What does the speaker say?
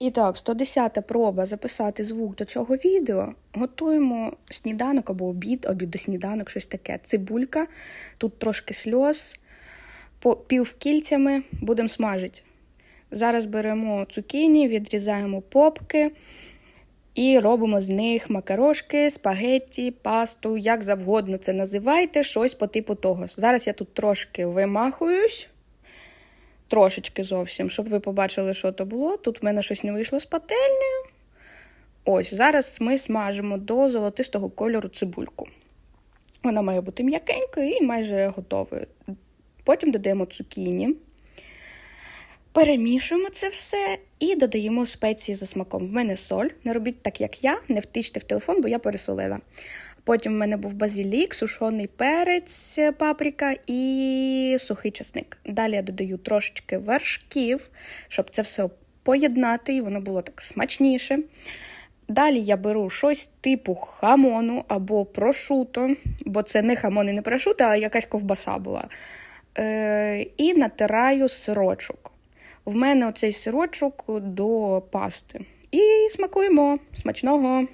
І так, 110-та проба записати звук до цього відео. Готуємо сніданок або обід, обід до сніданок, щось таке. Цибулька, тут трошки сльоз, півкільцями будемо смажити. Зараз беремо цукіні, відрізаємо попки і робимо з них макарошки, спагетті, пасту, як завгодно це називайте, щось по типу того. Зараз я тут трошки вимахуюсь. Трошечки зовсім, щоб ви побачили, що то було. Тут в мене щось не вийшло з пательнею. Ось, зараз ми смажимо до золотистого кольору цибульку. Вона має бути м'якенькою і майже готовою. Потім додаємо цукіні, перемішуємо це все і додаємо спеції за смаком. В мене соль. Не робіть так, як я, не втичте в телефон, бо я пересолила. Потім в мене був базилік, сушений перець, паприка і сухий часник. Далі я додаю трошечки вершків, щоб це все поєднати, і воно було так смачніше. Далі я беру щось типу хамону або прошуто, бо це не хамон і не прошуто, а якась ковбаса була. Е, і натираю сирочок. В мене оцей сирочок до пасти. І смакуємо смачного.